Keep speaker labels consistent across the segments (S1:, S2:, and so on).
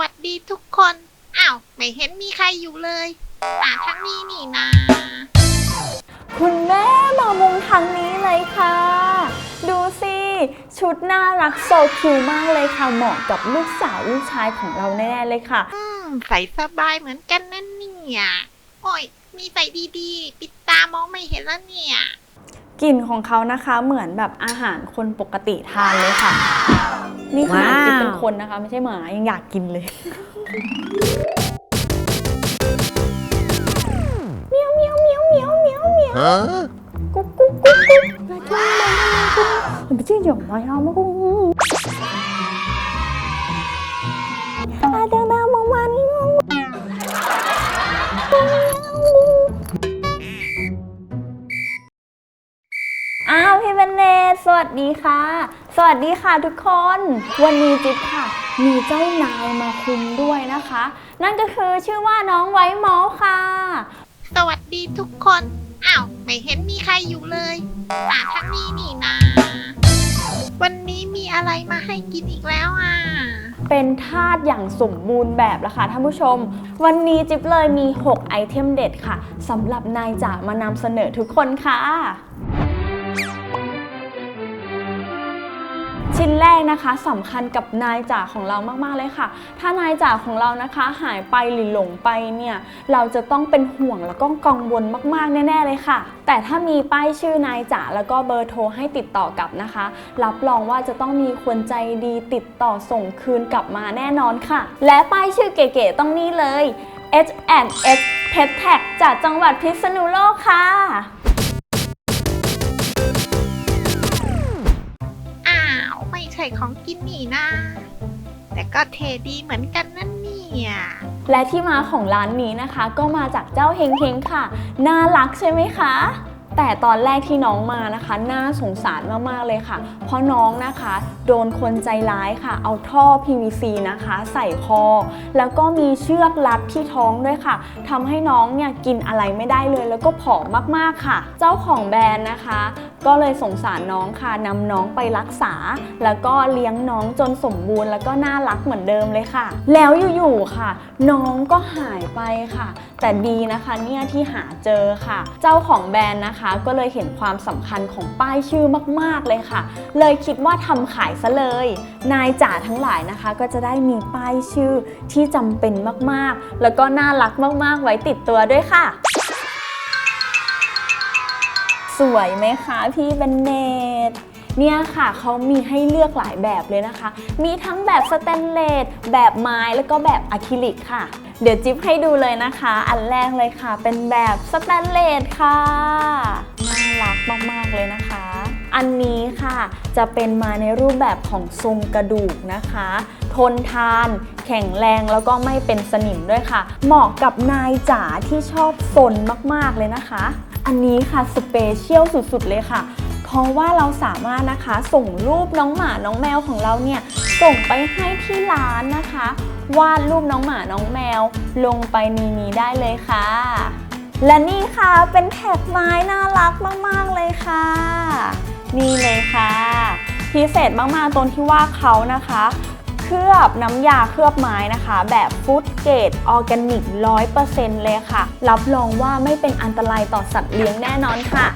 S1: วัสดีทุกคน อ้าว ไม่เห็นมีใครอยู่เลยอ่าทั้งนี้นี่นา
S2: คุณแม่มามุงทางนี้เลยค่ะ ดูสิ ชุดน่ารักโซคิวมากเลยค่ะ เหมาะกับลูกสาวลูกชายของเราแน่ๆเลยค่ะ
S1: อืม ใส่สบายเหมือนกันนั่นเนี่ย โอ้ย มีใส่ดีๆ ปิดตามองไม่เห็นแล้วเนี่ย
S2: กลิ่นของเขานะคะเหมือนแบบอาหารคนปกติทานเลยค่ะ นี่ขนาด
S3: ว้าว
S2: กินเป็นคนนะคะ ไม่ใช่หมายังอยากกินเลยเมียวเมียวเมียวเมียวเมียวเมียวกุ๊กกุ๊กกุ๊กกุ๊กมาจ้ามากุ๊กมันไม่ใช่หยองน้อยเอามากุ๊กอาเดินมา วัสดีค่ะ สวัสดีค่ะทุกคน วันนี้จิ๊บค่ะ มีเจ้านายมาคุมด้วยนะคะ นั่นก็คือชื่อว่าน้องไว้เมาส์ค่ะ
S1: สวัสดีทุกคน อ้าว ไม่เห็นมีใครอยู่เลยอ่าทั้งนี้นี่นา วันนี้มีอะไรมาให้กินอีกแล้วอะ
S2: เป็นทาสอย่างสมบูรณ์แบบแล้วค่ะท่านผู้ชม วันนี้จิ๊บเลยมี 6 ไอเทมเด็ดค่ะสำหรับนายจ๋ามานำเสนอทุกคนค่ะ ชิ้นแรกนะคะสำคัญกับนายจ๋าของเรามากๆเลยค่ะ ถ้านายจ๋าของเรานะคะหายไปหรือหลงไปเนี่ยเราจะต้องเป็นห่วงแล้วก็กังวลมากๆ แน่ ๆ เลยค่ะ แต่ถ้ามีป้ายชื่อนายจ๋าแล้วก็เบอร์โทรให้ติดต่อกลับนะคะ รับรองว่าจะต้องมีคนใจดีติดต่อส่งคืนกลับมาแน่นอนค่ะ และป้ายชื่อเก๋ๆต้องนี่เลย H&H Pet Tag จากจังหวัดพิษณุโลกค่ะ
S1: ใส่ของกินนี่นะ แต่ก็เทดีเหมือนกันนั่นเนี่ย
S2: และที่มาของร้านนี้นะคะ ก็มาจากเจ้าเฮงเฮงค่ะ น่ารักใช่ไหมคะ แต่ตอนแรกที่น้องมานะคะ น่าสงสารมากๆเลยค่ะ เพราะน้องนะคะ โดนคนใจร้ายค่ะ เอาท่อ PVC นะคะ ใส่คอ แล้วก็มีเชือกรัดที่ท้องด้วยค่ะทำให้น้องเนี่ยกินอะไรไม่ได้เลย แล้วก็ผอมมากๆค่ะ เจ้าของแบรนด์นะคะ ก็เลยสงสารน้องค่ะนำน้องไปรักษา แล้วก็เลี้ยงน้องจนสมบูรณ์ แล้วก็น่ารักเหมือนเดิมเลยค่ะ แล้วอยู่ๆค่ะ น้องก็หายไปค่ะ แต่ดีนะคะเนี่ยที่หาเจอค่ะ เจ้าของแบรนด์นะคะ ก็เลยเห็นความสำคัญของป้ายชื่อมากๆเลยค่ะ เลยคิดว่าทำขายซะเลย นายจ๋าทั้งหลายนะคะ ก็จะได้มีป้ายชื่อที่จำเป็นมากๆ แล้วก็น่ารักมากๆ ไว้ติดตัวด้วยค่ะ สวยไหมคะพี่เบนเนตเนี่ยค่ะเขามีให้เลือกหลายแบบเลยนะคะ มีทั้งแบบสแตนเลสแบบไม้แล้วก็แบบอะคริลิกค่ะ เดี๋ยวจิ๊บให้ดูเลยนะคะ อันแรกเลยค่ะ เป็นแบบสแตนเลสค่ะน่ารักมากๆเลยนะคะ อันนี้ค่ะจะเป็นมาในรูปแบบของทรงกระดูกนะคะ ทนทาน แข็งแรงแล้วก็ไม่เป็นสนิมด้วยค่ะ เหมาะกับนายจ๋าที่ชอบซนมากๆเลยนะคะ อันนี้ค่ะสเปเชียลสุดๆเลยค่ะ เพราะว่าเราสามารถนะคะส่งรูปน้องหมาน้องแมวของเราเนี่ยส่งไปให้ที่ร้านนะคะ วาดรูปน้องหมาน้องแมวลงไปในนี้ได้เลยค่ะ และนี่ค่ะเป็นแท็กไม้น่ารักมากๆเลยค่ะ นี่เลยค่ะ พิเศษมากๆตรงที่ว่าเขานะคะ ลือบน้ำยาเคลือบไม้นะคะ แบบฟู้ดเกรดออร์แกนิก 100%เลยค่ะ รับรองว่าไม่เป็นอันตรายต่อสัตว์เลี้ยงแน่นอนค่ะ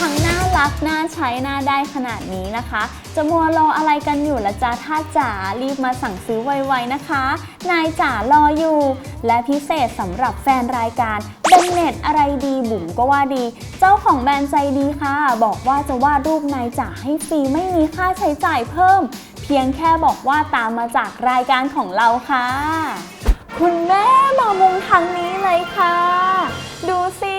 S2: ทั้งน่ารักน่าใช้น่าได้ขนาดนี้นะคะ จะมัวรออะไรกันอยู่ละจ้าท่าจ๋ารีบมาสั่งซื้อไวๆนะคะ นายจ๋ารออยู่ และพิเศษสำหรับแฟนรายการเบนเน็ตอะไรดีบุ๋มก็ว่าดี เจ้าของแบรนด์ใจดีค่ะ บอกว่าจะวาดรูปนายจ๋าให้ฟรีไม่มีค่าใช้จ่ายเพิ่ม เพียงแค่บอกว่าตามมาจากรายการของเราค่ะ คุณแม่มามุงทางนี้เลยค่ะ ดูสิ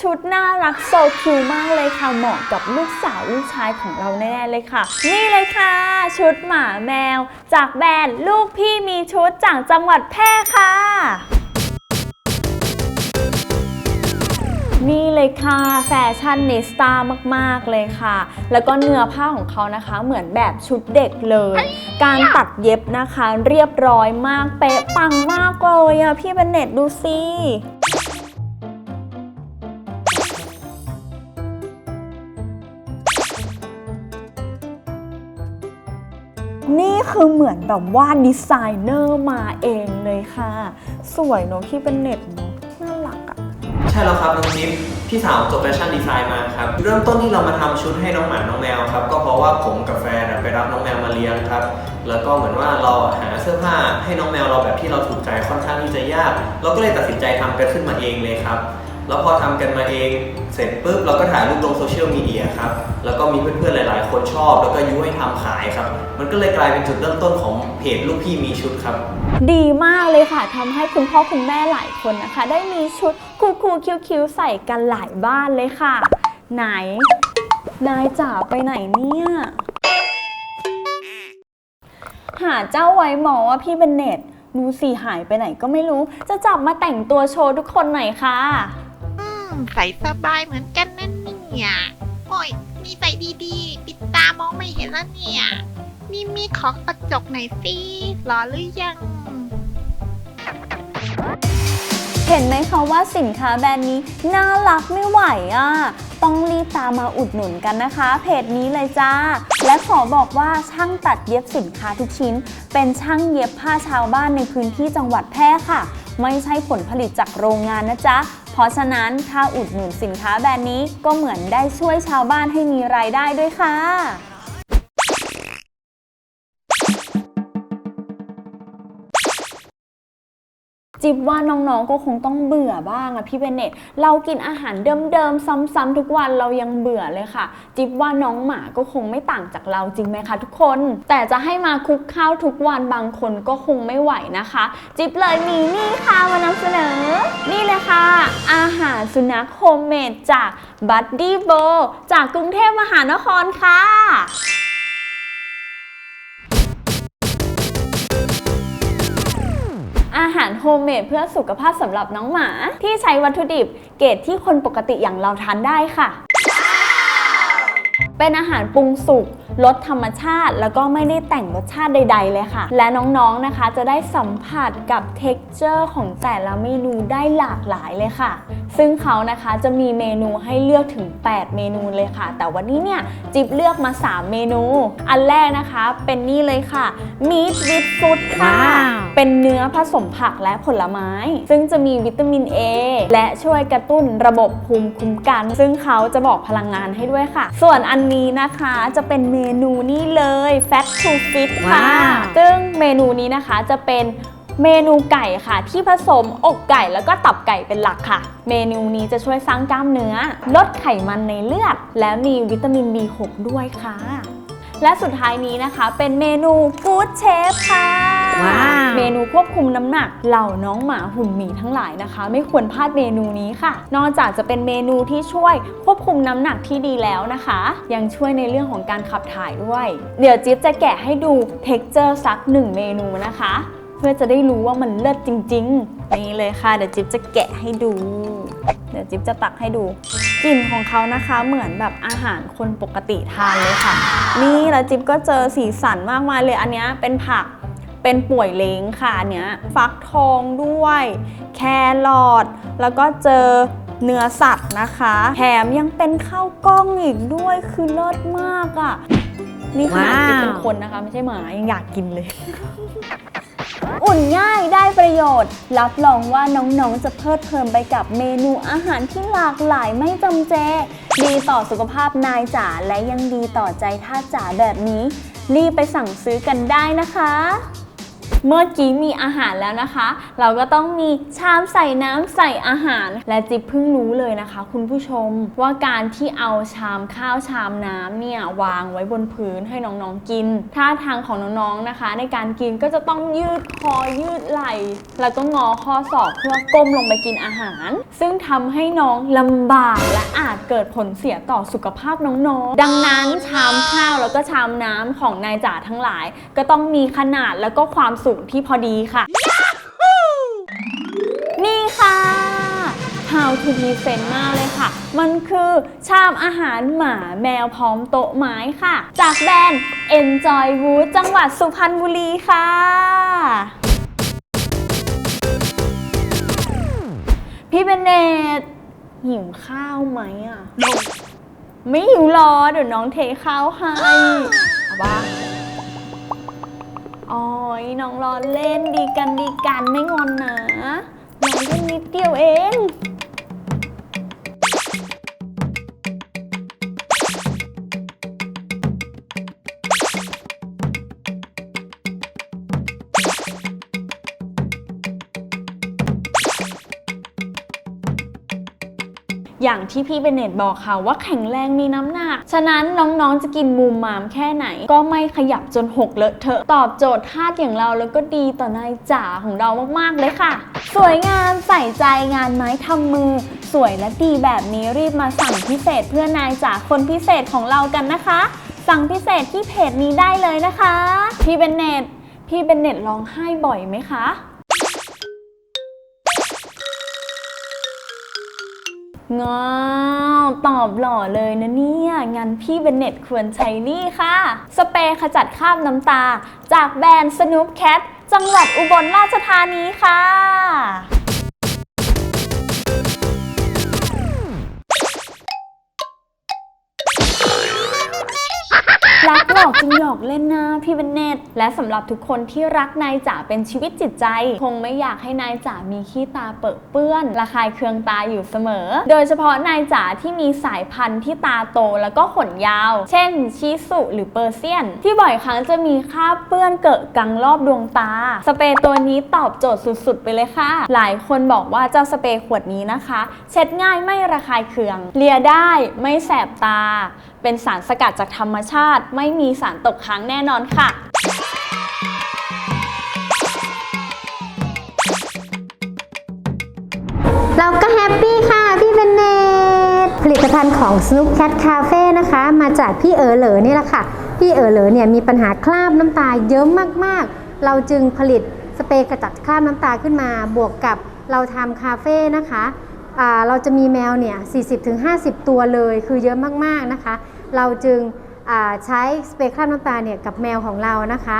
S2: ชุดน่ารักโซคิวมากเลยค่ะ เหมาะกับลูกสาวลูกชายของเราแน่ๆเลยค่ะ นี่เลยค่ะ ชุดหมาแมว จากแบรนด์ลูกพี่มีชุดจากจังหวัดแพร่ค่ะ เลยค่ะ แฟชั่นนิสตามากๆเลยค่ะ แล้วก็เนื้อผ้าของเขานะคะ เหมือนแบบชุดเด็กเลย การตัดเย็บนะคะเรียบร้อยมากเป๊ะปังมากเลยอะพี่เบนเน็ตดูสินี่คือเหมือนแบบว่าดีไซเนอร์มาเองเลยค่ะ สวยเนอะพี่เป็นเน็ตเนอะน่ารักอะ
S3: ใช่แล้วครับน้องจิ๊บ พี่สาวจบแฟชั่นดีไซน์มาครับเริ่มต้นที่เรามาทำชุดให้น้องหมาน้องแมวครับก็เพราะว่าผมกับแฟนไปรับน้องแมวมาเลี้ยงครับแล้วก็เหมือนว่าเราหาเสื้อผ้าให้น้องแมวเราแบบที่เราถูกใจค่อนข้างที่จะยาก เราก็เลยตัดสินใจทำกันขึ้นมาเองเลยครับ แล้วพอทำกันมาเองเสร็จปุ๊บเราก็ถ่ายรูปลงโซเชียลมีเดียครับ แล้วก็มีเพื่อนๆหลาย ๆ คนชอบ แล้วก็ยุให้ทำขายครับ มันก็เลยกลายเป็นจุดเริ่มต้นของเพจลูกพี่มีชุดครับ
S2: ดีมากเลยค่ะทำให้คุณพ่อคุณแม่หลายคนนะคะ ได้มีชุดคูคูคิ้วคิ้วๆใส่กันหลายบ้านเลยค่ะ ไหน นายจ๋าไปไหนเนี่ยหาเจ้าไว้หมอว่าพี่เป็นเน็ตดูสิหายไปไหนก็ไม่รู้ จะจับมาแต่งตัวโชว์ทุกคนหน่อยค่ะ
S1: ใส่สบายเหมือนกันนั่นเนี่ย โอ้ยมีใส่ดีๆ ปิดตามองไม่เห็นแล้วเนี่ยมีมีขอกระจกหน่อยสิรอหรือยัง
S2: เห็นไหมคะว่าสินค้าแบรนด์นี้น่ารักไม่ไหวอะ ต้องรีบตามมาอุดหนุนกันนะคะ เพจนี้เลยจ้า และขอบอกว่าช่างตัดเย็บสินค้าทุกชิ้น เป็นช่างเย็บผ้าชาวบ้านในพื้นที่จังหวัดแพร่ค่ะ ไม่ใช่ผลผลิตจากโรงงานนะจ๊ะ เพราะฉะนั้นถ้าอุดหนุนสินค้าแบรนด์นี้ก็เหมือนได้ช่วยชาวบ้านให้มีรายได้ด้วยค่ะจิบว่าน้องๆก็คงต้องเบื่อบ้างอะพี่เบนเน็ตเรากินอาหารเดิมๆซ้ำๆทุกวันเรายังเบื่อเลยค่ะ จิบว่าน้องหมาก็คงไม่ต่างจากเราจริงไหมคะทุกคน แต่จะให้มาคุกข้าวทุกวันบางคนก็คงไม่ไหวนะคะ จิบเลยมีนี่ค่ะมานำเสนอ อาหารสุนัขโฮมเมดจากบัดดี้โบจากกรุงเทพมหานครค่ะอาหารโฮมเมดเพื่อสุขภาพสำหรับน้องหมา ที่ใช้วัตถุดิบเกรดที่คนปกติอย่างเราทานได้ค่ะ เป็นอาหารปรุงสุกรสธรรมชาติ แล้วก็ไม่ได้แต่งรสชาติใด ๆ เลยค่ะ และน้องๆนะคะจะได้สัมผัสกับ t e x t อร์ของแต่ละเมนูได้หลากหลายเลยค่ะ ซึ่งเขานะคะจะมีเมนูให้เลือกถึง 8 เมนูเลยค่ะ แต่วันนี้เนี่ยจิ๊บเลือกมา 3 เมนู อันแรกนะคะเป็นนี่เลยค่ะ Meat with Food ค่ะ
S1: ว้าว
S2: เป็นเนื้อผสมผักและผลไม้ ซึ่งจะมีวิตามิน A และช่วยกระตุ้นระบบภูมิคุ้มกัน ซึ่งเขาจะบอกพลังงานให้ด้วยค่ะ ส่วนอันนี้นะคะจะเป็นเมนูนี่เลย Fat to Fit ค่ะ
S1: ว้าว
S2: ซึ่งเมนูนี้นะคะจะเป็นเมนูไก่ค่ะ ที่ผสมอกไก่แล้วก็ตับไก่เป็นหลักค่ะ เมนูนี้จะช่วยสร้างกล้ามเนื้อ ลดไขมันในเลือด และมีวิตามิน B6 ด้วยค่ะ และสุดท้ายนี้นะคะ เป็นเมนู Good Chef ค่ะ
S1: ว้าว
S2: เมนูควบคุมน้ำหนักเหล่าน้องหมาหุ่นหมีทั้งหลายนะคะ ไม่ควรพลาดเมนูนี้ค่ะ นอกจากจะเป็นเมนูที่ช่วยควบคุมน้ำหนักที่ดีแล้วนะคะ ยังช่วยในเรื่องของการขับถ่ายด้วย เดี๋ยวจิ๊บจะแกะให้ดู t e x t อร์สักหนึ่งเมนูนะคะ เพื่อจะได้รู้ว่ามันเลิศจริง ๆ นี่เลยค่ะ เดี๋ยวจิ๊บจะแกะให้ดู เดี๋ยวจิ๊บจะตักให้ดู กลิ่นของเขานะคะเหมือนแบบอาหารคนปกติทานเลยค่ะ นี่แล้วจิ๊บก็เจอสีสันมากมายเลยอันเนี้ยเป็นผักเป็นป่วยเล้งค่ะอันเนี้ยฟักทองด้วย แครอทแล้วก็เจอเนื้อสัตว์นะคะแถมยังเป็นข้าวกล้องอีกด้วยคือเลิศมากอะ่ะนี่ขนาดจิ๊บเป็นคนนะคะ ไม่ใช่หมายังอยากกินเลย อุ่นง่ายได้ประโยชน์ รับรองว่าน้องๆ จะเพลิดเพลินไปกับเมนูอาหารที่หลากหลายไม่จำเจ ดีต่อสุขภาพนายจ๋าและยังดีต่อใจท่าจ๋าแบบนี้ รีบไปสั่งซื้อกันได้นะคะ เมื่อกี้มีอาหารแล้วนะคะ เราก็ต้องมีชามใส่น้ำใส่อาหาร และจิ๊บเพิ่งรู้เลยนะคะ คุณผู้ชมว่าการที่เอาชามข้าวชามน้ำเนี่ยวางไว้บนพื้นให้น้องๆกินท่าทางของน้องๆนะคะ ในการกินก็จะต้องยืดคอยืดไหล่แล้วก็งอข้อศอกเพื่อก้มลงไปกินอาหาร ซึ่งทำให้น้องลำบากและอาจเกิดผลเสียต่อสุขภาพน้องๆ ดังนั้นชามข้าวแล้วก็ชามน้ำของนายจ๋าทั้งหลาย ก็ต้องมีขนาดแล้วก็ความสูงที่พอดีค่ะ นี่ค่ะ How to present มากเลยค่ะ มันคือชามอาหารหมาแมวพร้อมโต๊ะไม้ค่ะ จากแบรนด์ Enjoy Wood จังหวัดสุพรรณบุรีค่ะพี่เบนเนตหิวข้าวไหมอะ ไม่หิวหรอเดี๋ยวน้องเทข้าวให้เอาบ้า อ๋อยน้องรอเล่นดีกันดีกันไม่งอนนะน้องเล่นนิดเดียวเอง อย่างที่พี่เบนเนตบอกค่ะว่าแข็งแรงมีน้ำหนัก ฉะนั้นน้องๆจะกินมูมมามแค่ไหน ก็ไม่ขยับจนหกเลอะเทอะ ตอบโจทย์ทาสอย่างเราแล้วก็ดีต่อนายจ๋าของเรามากๆเลยค่ะ สวยงามใส่ใจงานไม้ทำมือ สวยและดีแบบนี้รีบมาสั่งพิเศษเพื่อนายจ๋าคนพิเศษของเรากันนะคะ สั่งพิเศษที่เพจนี้ได้เลยนะคะ พี่เบนเนตพี่เบนเนตร้องไห้บ่อยไหมคะ ง้าวตอบหล่อเลยนะเนี่ยงั้นพี่เบนเน็ตควรใช้นี่ค่ะ สเปรย์ขจัดคราบน้ำตา จากแบรนด์ Snoop Cat จังหวัดอุบลราชธานีค่ะ หลอกจึงหยอกเล่นนะพี่เบนเนตและสำหรับทุกคนที่รักนายจ๋าเป็นชีวิตจิตใจ คงไม่อยากให้นายจ๋ามีขี้ตาเปอะเปื้อน ระคายเคืองตาอยู่เสมอ โดยเฉพาะนายจ๋าที่มีสายพันธุ์ที่ตาโตแล้วก็ขนยาว เช่น ชิสุหรือเปอร์เซียน ที่บ่อยครั้งจะมีคราบเปื้อนเกิดกังรอบดวงตา สเปรย์ตัวนี้ตอบโจทย์สุดๆ ไปเลยค่ะ หลายคนบอกว่าเจ้าสเปรย์ขวดนี้นะคะ เช็ดง่ายไม่ระคายเคือง เลียได้ไม่แสบตา เป็นสารสกัดจากธรรมชาติ ไม่มีสารตกค้างแน่นอนค่ะ
S4: เราก็แฮปปี้ค่ะพี่เบนเนตผลิตภัณฑ์ของ Snoop Cat Cafe นะคะ มาจากพี่เอ๋อเหลอนี่แหละค่ะ พี่เอ๋อเหลอเนี่ยมีปัญหาคราบน้ำตาเยอะมากๆ เราจึงผลิตสเปรย์กระจัดคราบน้ำตาขึ้นมา บวกกับเราทำคาเฟ่นะคะ เราจะมีแมวเนี่ย 40-50 ตัวเลย คือเยอะมากๆนะคะ เราจึงใช้สเปรย์คราบน้ำตาเนี่ยกับแมวของเรานะคะ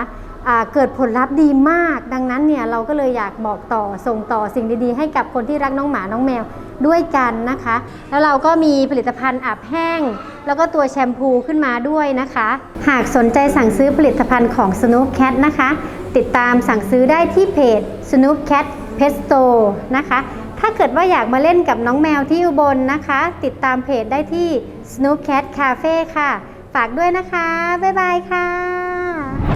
S4: เกิดผลลัพธ์ดีมาก ดังนั้นเนี่ยเราก็เลยอยากบอกต่อส่งต่อสิ่งดีๆ ให้กับคนที่รักน้องหมาน้องแมวด้วยกันนะคะ แล้วเราก็มีผลิตภัณฑ์อาบแห้ง แล้วก็ตัวแชมพูขึ้นมาด้วยนะคะ หากสนใจสั่งซื้อผลิตภัณฑ์ของ Snoop Cat นะคะ ติดตามสั่งซื้อได้ที่เพจ Snoop Cat Pet Store นะคะ ถ้าเกิดว่าอยากมาเล่นกับน้องแมวที่อุบลนะคะ ติดตามเพจได้ที่ Snoop Cat Cafe ค่ะ ฝากด้วยนะคะ บ๊ายบายค่ะ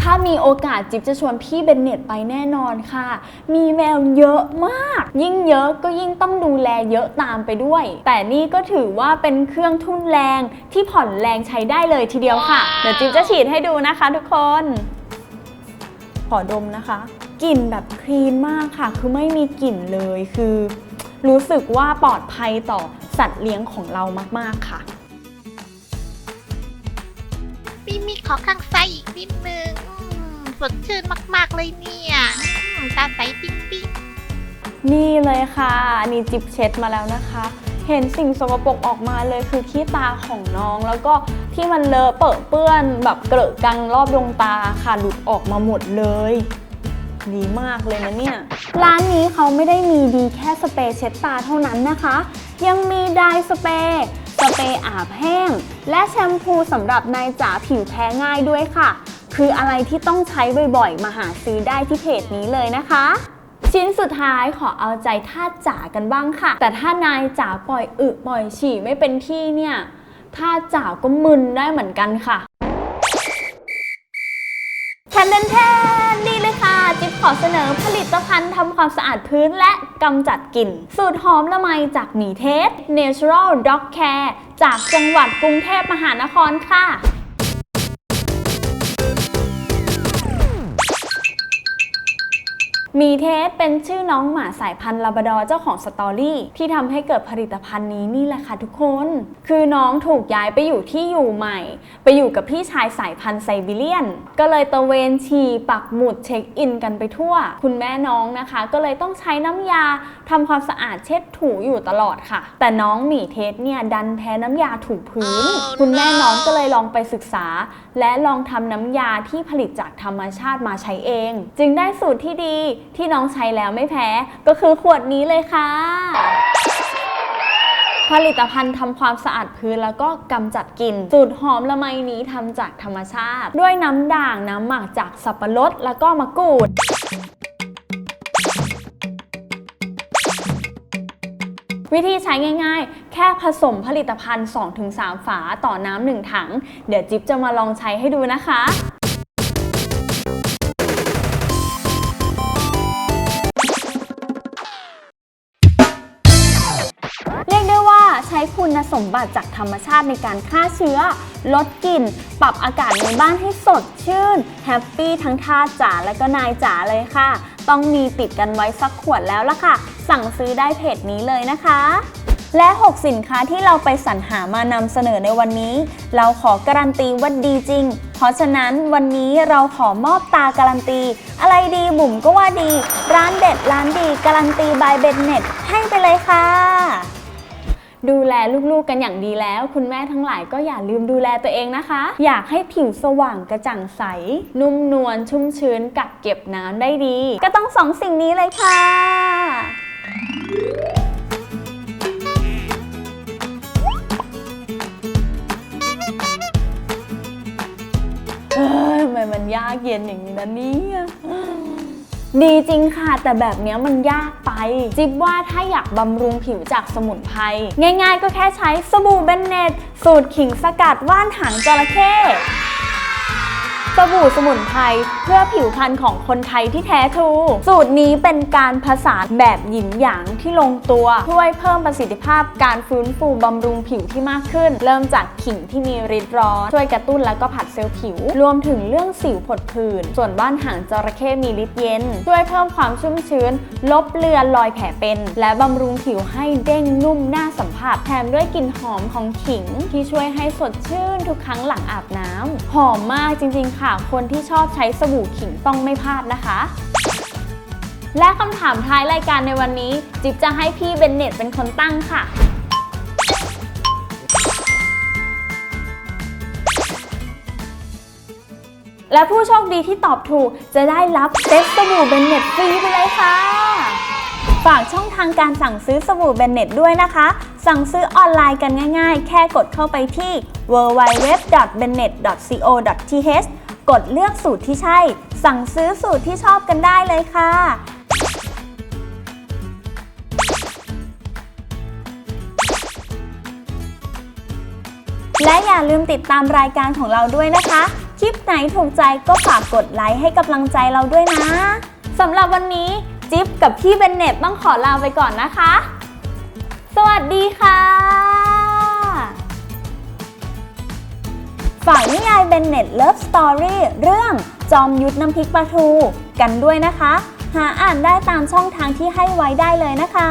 S2: ถ้ามีโอกาสจิ๊บจะชวนพี่เบนเน็ตไปแน่นอนค่ะ มีแมวเยอะมาก ยิ่งเยอะก็ยิ่งต้องดูแลเยอะตามไปด้วย แต่นี่ก็ถือว่าเป็นเครื่องทุ่นแรงที่ผ่อนแรงใช้ได้เลยทีเดียวค่ะ เดี๋ยวจิ๊บจะฉีดให้ดูนะคะทุกคน ขอดมนะคะกลิ่นแบบคลีนมากค่ะ คือไม่มีกลิ่นเลย คือ รู้สึกว่าปลอดภัยต่อสัตว์เลี้ยงของเรามาก ๆ ค่ะ
S1: มีมีขอข้างซ้ายอีกนิดนึงอืมสดชื่นมาก ๆ เลยเนี่ยอืมตาใสปิ๊งปิ๊ง
S2: นี่เลยค่ะอันนี้จิบเช็ดมาแล้วนะคะ เห็นสิ่งสกปรกออกมาเลยคือขี้ตาของน้องแล้วก็ที่มันเลอะเปอะเปื้อนแบบเกลอะกังรอบดวงตาค่ะหลุดออกมาหมดเลย ดีมากเลยนะเนี่ย ร้านนี้เขาไม่ได้มีดีแค่สเปรย์เช็ดตาเท่านั้นนะคะ ยังมีไดร์สเปรย์ส เปรย์อาบแห้ง และแชมพูสำหรับนายจ๋าผิวแพ้ง่ายด้วยค่ะ คืออะไรที่ต้องใช้บ่อยๆ มาหาซื้อได้ที่เพจนี้เลยนะคะ ชิ้นสุดท้ายขอเอาใจท่าจ๋ากันบ้างค่ะ แต่ถ้านายจ๋าปล่อยอึปล่อยฉี่ไม่เป็นที่เนี่ยท่าจ๋าก็มึนได้เหมือนกันค่ะแทนแทนแทน อเสนอผลิตภัณฑ์ทำความสะอาดพื้นและกำจัดกลิ่น สูตรหอมละไมจากหมีเทส Natural Dog Care จากจังหวัดกรุงเทพมหานครค่ะ มีเทสเป็นชื่อน้องหมาสายพันธุ์ลาบราดอร์เจ้าของสตอรี่ที่ทำให้เกิดผลิตภัณฑ์นี้นี่แหละค่ะทุกคน คือน้องถูกย้ายไปอยู่ที่อยู่ใหม่ ไปอยู่กับพี่ชายสายพันธุ์ไซบีเรียน ก็เลยตะเวนฉี่ปักหมุดเช็คอินกันไปทั่ว คุณแม่น้องนะคะ ก็เลยต้องใช้น้ำยาทำความสะอาดเช็ดถูอยู่ตลอดค่ะ แต่น้องหมีเทสเนี่ยดันแพ้น้ำยาถูพื้น คุณแม่น้องก็เลยลองไปศึกษา และลองทำน้ำยาที่ผลิตจากธรรมชาติมาใช้เอง จึงได้สูตรที่ดีที่น้องใช้แล้วไม่แพ้ ก็คือขวดนี้เลยค่ะผลิตภัณฑ์ทำความสะอาดพื้นแล้วก็กำจัดกลิ่นสูตรหอมละไมนี้ทำจากธรรมชาติ ด้วยน้ำด่างน้ำหมักจากสับปะรดแล้วก็มะกรูด วิธีใช้ง่ายๆ แค่ผสมผลิตภัณฑ์ 2-3 ฝาต่อน้ำหนึ่งถัง เดี๋ยวจิ๊บจะมาลองใช้ให้ดูนะคะเรียกได้ว่าใช้คุณสมบัติจากธรรมชาติในการฆ่าเชื้อ ลดกลิ่น ปรับอากาศในบ้านให้สดชื่น แฮปปี้ทั้งทาจ๋าและก็นายจ๋าเลยค่ะ ต้องมีติดกันไว้สักขวดแล้วล่ะค่ะ สั่งซื้อได้เพจนี้เลยนะคะ และ 6 สินค้าที่เราไปสรรหามานำเสนอในวันนี้ เราขอการันตีว่าดีจริง เพราะฉะนั้นวันนี้เราขอมอบตาการันตี อะไรดีบุ๋มก็ว่าดี ร้านเด็ดร้านดีการันตีบายเบนเน็ตให้ไปเลยค่ะดูแลลูกๆกันอย่างดีแล้ว คุณแม่ทั้งหลายก็อย่าลืมดูแลตัวเองนะคะ อยากให้ผิวสว่างกระจ่างใส นุ่มนวลชุ่มชื้นกักเก็บน้ำได้ดี ก็ต้องสองสิ่งนี้เลยค่ะ ทำไมมันยากเย็นอย่างนี้นะเนี่ยดีจริงค่ะ แต่แบบเนี้ยมันยากไป จิ๊บว่าถ้าอยากบำรุงผิวจากสมุนไพรง่ายๆ ก็แค่ใช้สบู่เบนเนตสูตรขิงสกัดว่านหางจระเข้ สบู่สมุนไพรเพื่อผิวพรรณของคนไทยที่แท้ทรูสูตรนี้เป็นการผสานแบบหยินหยางที่ลงตัว ช่วยเพิ่มประสิทธิภาพการฟื้นฟูบำรุงผิวที่มากขึ้น เริ่มจากขิงที่มีฤทธิ์ร้อน ช่วยกระตุ้นแล้วก็ผัดเซลล์ผิว รวมถึงเรื่องสิวผดผื่น ส่วนบ้านหางจระเข้มีฤทธิ์เย็น ช่วยเพิ่มความชุ่มชื้น ลบเลือนรอยแผลเป็น และบำรุงผิวให้เด้งนุ่มน่าสัมผัส แถมด้วยกลิ่นหอมของขิง ที่ช่วยให้สดชื่นทุกครั้งหลังอาบน้ำหอมมากจริงๆค่ะคนที่ชอบใช้สบู่ขิงต้องไม่พลาดนะคะ และคำถามท้ายรายการในวันนี้ จิ๊บจะให้พี่เบนเน็ตเป็นคนตั้งค่ะ และผู้โชคดีที่ตอบถูกจะได้รับเซ็ตสบู่เบนเน็ตฟรีไปเลยค่ะฝากช่องทางการสั่งซื้อสบู่เบนเน็ตด้วยนะคะ สั่งซื้อออนไลน์กันง่ายๆ แค่กดเข้าไปที่ www.bennett.co.th กดเลือกสูตรที่ใช่ สั่งซื้อสูตรที่ชอบกันได้เลยค่ะและอย่าลืมติดตามรายการของเราด้วยนะคะ คลิปไหนถูกใจก็ฝากกดไลค์ให้กำลังใจเราด้วยนะ สำหรับวันนี้จิ๊บกับพี่เบนเน็ตต้องขอลาไปก่อนนะคะ สวัสดีค่ะ ฝ่ายนิยายเบนเน็ตเลิฟสตอรี่เรื่องจอมยุทธน้ำพริกปลาทู กันด้วยนะคะ หาอ่านได้ตามช่องทางที่ให้ไว้ได้เลยนะคะ